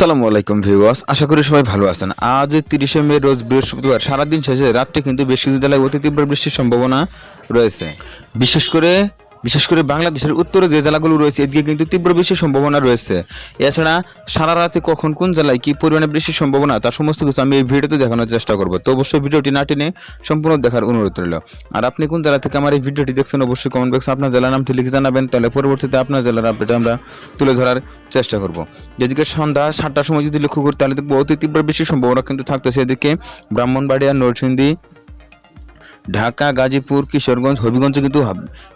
আসসালামু আলাইকুম ভিউয়ার্স, আশা করি সবাই ভালো আছেন। আজ তিরিশে মে, রোজ বৃহস্পতিবার, সারাদিন শেষে রাত্রে কিন্তু বেশ কিছু জেলায় অতি তীব্র বৃষ্টির সম্ভাবনা রয়েছে। বিশেষ করে বিশেষ করে বাংলাদেশের উত্তরে যে জেলাগুলো রয়েছে, এদিকে কিন্তু তীব্র বৃষ্টির সম্ভাবনা রয়েছে। এছাড়া সারা রাতে কখন কোন জেলায় কি পরিমাণে বৃষ্টির সম্ভাবনা তার সমস্ত কিছু আমি এই ভিডিওতে দেখানোর চেষ্টা করব। তো অবশ্যই ভিডিওটি না টেনে সম্পূর্ণ দেখার অনুরোধ রইল। আর আপনি কোন জেলা থেকে আমার এই ভিডিওটি দেখছেন, অবশ্যই কমেন্ট বক্সে আপনার জেলার নামটি লিখে জানাবেন, তাহলে পরবর্তীতে আপনার জেলার আপডেট আমরা তুলে ধরার চেষ্টা করব। যেদিকে সন্ধ্যা সাতটার সময় যদি লক্ষ্য করি, তাহলে দেখব অতি তীব্র বৃষ্টির সম্ভাবনা কিন্তু থাকতেছে। এদিকে ব্রাহ্মণবাড়িয়া, নরসিংদী ঢাকা, গাজীপুর, কিশোরগঞ্জ, হবিগঞ্জে কিন্তু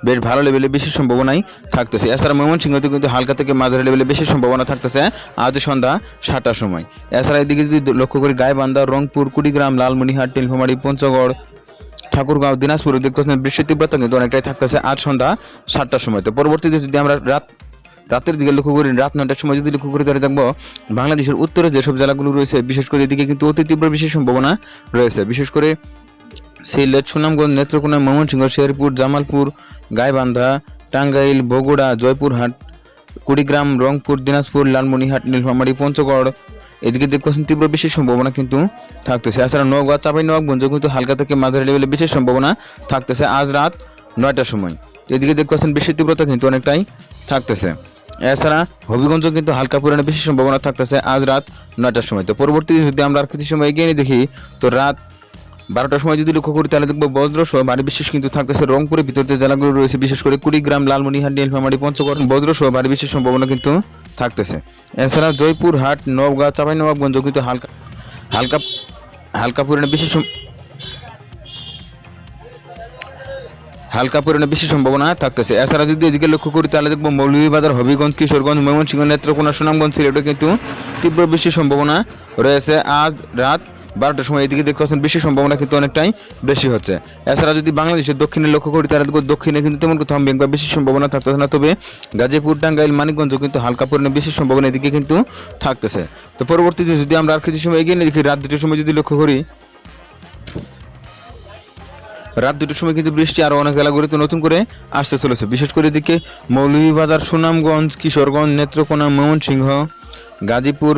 বেশ ভালো লেভেলে বেশি সম্ভাবনাই থাকতেছে। এছাড়া ময়মনসিংহতে কিন্তু হালকা থেকে মাঝারি লেভেলে বেশি সম্ভাবনা থাকতেছে। আজ সন্ধ্যা সাতটার সময়। এছাড়া এদিকে যদি লক্ষ্য করি, গাইবান্ধা, রংপুর, কুড়িগ্রাম, লালমনিহাট নীলফামারী পঞ্চগড়, ঠাকুরগাঁও, দিনাজপুর দেখতে পাচ্ছেন বৃষ্টির তীব্রতা কিন্তু অনেকটাই থাকতেছে আজ সন্ধ্যা সাতটার সময়। তো পরবর্তীতে যদি আমরা রাত রাতের দিকে লক্ষ্য করি, রাত নয়টার সময় যদি লক্ষ্য করি, তাহলে দেখব বাংলাদেশের উত্তরে যেসব জেলাগুলো রয়েছে, বিশেষ করে এদিকে কিন্তু অতি তীব্র বৃষ্টির সম্ভাবনা রয়েছে। বিশেষ করে সিলেট সুনামগঞ্জ নেত্রকোনা ময়মনসিংহ, শেরপুর, জামালপুর, গাইবান্ধা, টাঙ্গাইল, বগুড়া, জয়পুরহাট, কুড়িগ্রাম, রংপুর, দিনাজপুর লালমনিহাট নীলফামারী, পঞ্চগড়। এদিকে দেখছেন তীব্র বৃষ্টির সম্ভাবনা কিন্তু থাকতেছে। এছাড়া নওগাঁ, চাপাই নবাবগঞ্জ কিন্তু হালকা থেকে মাঝারি লেভেলে বৃষ্টির সম্ভাবনা থাকতেছে আজ রাত নয়টার সময়। এদিকে দেখছেন বৃষ্টির তীব্রতা কিন্তু অনেকটাই থাকতেছে। এছাড়া হবিগঞ্জ কিন্তু হালকা পরিমাণে বেশি সম্ভাবনা থাকতেছে আজ রাত নয়টার সময়। তো পরবর্তী যদি আমরা আর কিছু সময় এগিয়ে নিয়ে দেখি, তো রাত বারোটার সময় যদি লক্ষ্য করি, তাহলে দেখব বজ্র সহ ভারী বৃষ্টি কিন্তু থাকতেছে। রংপুরের ভিতর যে জেলাগুলো রয়েছে, বিশেষ করে কুড়িগ্রাম লালমনিহাট নীলফামারী পঞ্চগড়, বজ্র সহ ভারী বৃষ্টির সম্ভাবনা কিন্তু থাকতেছে। এছাড়া জয়পুরহাট নওগাঁ চাপাই নবাবগঞ্জ কিন্তু হালকা হালকা হালকা পরিমাণে বেশি সম- হালকা পরিমাণে বেশি সম্ভাবনা থাকতেছে। এছাড়া যদি এদিকে লক্ষ্য করি, তাহলে দেখব মৌলভীবাজার, হবিগঞ্জ, কিশোরগঞ্জ, ময়মনসিংহ, নেত্রকোনা, সুনামগঞ্জ সিলেটে কিন্তু তীব্র বৃষ্টির সম্ভাবনা রয়েছে। আজ রাত বারোটার সময় এদিকে দেখতে পাচ্ছেন বৃষ্টির সম্ভাবনা কিন্তু অনেকটাই বেশি হচ্ছে। এছাড়া যদি বাংলাদেশের দক্ষিণে লক্ষ্য করি তাহলে দক্ষিণে কিন্তু তেমন কোথাও মেঘ বা বেশি সম্ভাবনা থাকতেছে না, তবে গাজীপুর, টাঙ্গাইল, মানিকগঞ্জ কিন্তু হালকা পরিমাণে বেশি সম্ভাবনা এদিকে কিন্তু থাকতেছে। তো পরবর্তীতে যদি আমরা আর কিছু সময় এগিয়ে নিয়ে দেখি, রাত দুটোর সময় যদি লক্ষ্য করি, রাত দুটোর সময় কিন্তু বৃষ্টি আরও অনেক এলাকাগুলিতে নতুন করে আসতে চলেছে। বিশেষ করে এদিকে মৌলভীবাজার, সুনামগঞ্জ, কিশোরগঞ্জ, নেত্রকোনা, ময়মনসিংহ, গাজীপুর,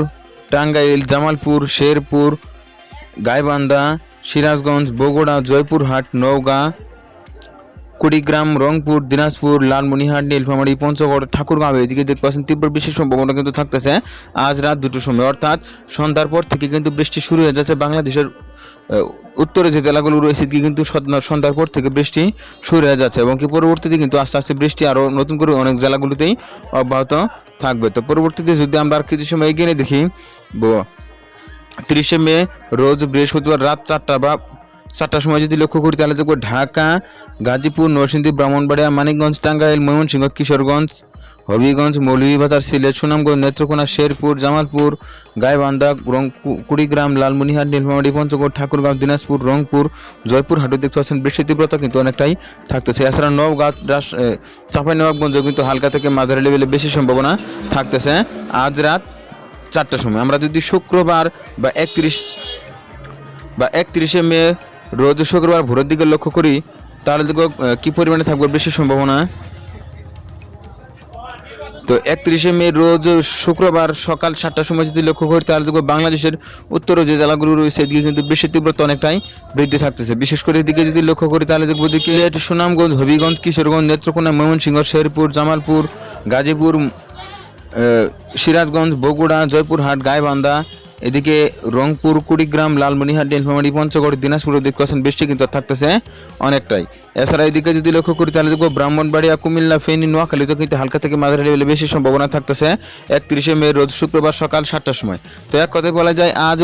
টাঙ্গাইল, জামালপুর, শেরপুর গাইবান্ধা, সিরাজগঞ্জ, বগুড়া, জয়পুরহাট, নওগাঁ, কুড়িগ্রাম, রংপুর, দিনাজপুর লালমনিহাট নীলফামারী, পঞ্চগড়, ঠাকুরগাঁও, এদিকে দেখতে পাচ্ছেন তীব্র বৃষ্টির সম্ভাবনা কিন্তু থাকতেছে। আজ রাত দুটোর সময়, অর্থাৎ সন্ধ্যার পর থেকে কিন্তু বৃষ্টি শুরু হয়ে যাচ্ছে বাংলাদেশের উত্তরে যে জেলাগুলো রয়েছে কিন্তু সন্ধ্যার পর থেকে বৃষ্টি শুরু হয়ে যাচ্ছে এবং কি পরবর্তীতে কিন্তু আস্তে আস্তে বৃষ্টি আরও নতুন করে অনেক জেলাগুলোতেই অব্যাহত থাকবে। তো পরবর্তীতে যদি আমরা আর কিছু সময় এগিয়ে দেখি তিরিশে মে, রোজ বৃহস্পতিবার রাত চারটা বা চারটার সময় যদি লক্ষ্য করি তাহলে দেখব ঢাকা, গাজীপুর, নরসিংদী, ব্রাহ্মণবাড়িয়া, মানিকগঞ্জ, টাঙ্গাইল, ময়মনসিংহ, কিশোরগঞ্জ, হবিগঞ্জ, মৌলভীবাজার, সিলেট, সুনামগঞ্জ, নেত্রকোনা, শেরপুর, জামালপুর, গাইবান্ধা কুড়িগ্রাম, লালমনিহাট, নীলফামারী, পঞ্চগড়, ঠাকুরগাঁও, দিনাজপুর, রংপুর, জয়পুর হাটে দেখতে পাচ্ছেন বৃষ্টির তীব্রতা কিন্তু অনেকটাই থাকতেছে। এছাড়া নওগাঁ চাপাই নবাবগঞ্জ কিন্তু হালকা থেকে মাঝারি লেভেলে বেশি সম্ভাবনা থাকতেছে। আজ রাত চারটার সময়। আমরা যদি শুক্রবার বা একত্রিশ বা একত্রিশে মে রোজ শুক্রবার ভোরের দিকে লক্ষ্য করি, তাহলে দেখো কি পরিমাণে থাকবে বেশি সম্ভাবনা? তো একত্রিশে মে রোজ শুক্রবার সকাল সাতটার সময় যদি লক্ষ্য করি, তাহলে দেখব বাংলাদেশের উত্তর যে জেলাগুলো রয়েছে, এদিকে কিন্তু বৃষ্টির তীব্রতা অনেকটাই বৃদ্ধি থাকতেছে। বিশেষ করে এদিকে যদি লক্ষ্য করি, তাহলে দেখব দিকে সুনামগঞ্জ, হবিগঞ্জ, কিশোরগঞ্জ, নেত্রকোনা, ময়মনসিংহ, শেরপুর, জামালপুর, গাজীপুর আহ, সিরাজগঞ্জ বগুড়া জয়পুরহাট গাইবান্ধা এদিকে রংপুর, কুড়িগ্রাম, লালমনিহাট, নীলফামারী, পঞ্চগড়, দিনাজপুর দেখতে পাচ্ছেন বৃষ্টি কিন্তু থাকতেছে অনেকটাই। এছাড়া এদিকে যদি লক্ষ্য করি তাহলে দেখব ব্রাহ্মণবাড়িয়া, কুমিল্লা, ফেনী নোয়াখালীতে কিন্তু হালকা থেকে মাঝারি লেভেলে বেশি সম্ভাবনা থাকতেছে। একত্রিশে মে রোজ শুক্রবার সকাল সাতটার সময়। তো এক কথায় বলা যায়, আজ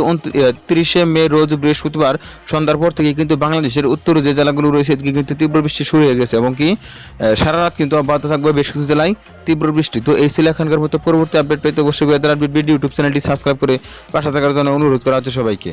তিরিশে মে রোজ বৃহস্পতিবার সন্ধ্যার পর থেকে কিন্তু বাংলাদেশের উত্তর যে জেলাগুলো রয়েছে এদিকে কিন্তু তীব্র বৃষ্টি শুরু হয়ে গেছে এবং কি সারা রাত কিন্তু অব্যাহত থাকবে বেশ কিছু জেলায় তীব্র বৃষ্টি। তো এই ছিল এখানকার মতো পরবর্তী আপডেট পেতে অবশ্যই ইউটিউব চ্যানেলটি সাবস্ক্রাইব করে পাশে থাকার জন্য অনুরোধ করা হচ্ছে সবাইকে।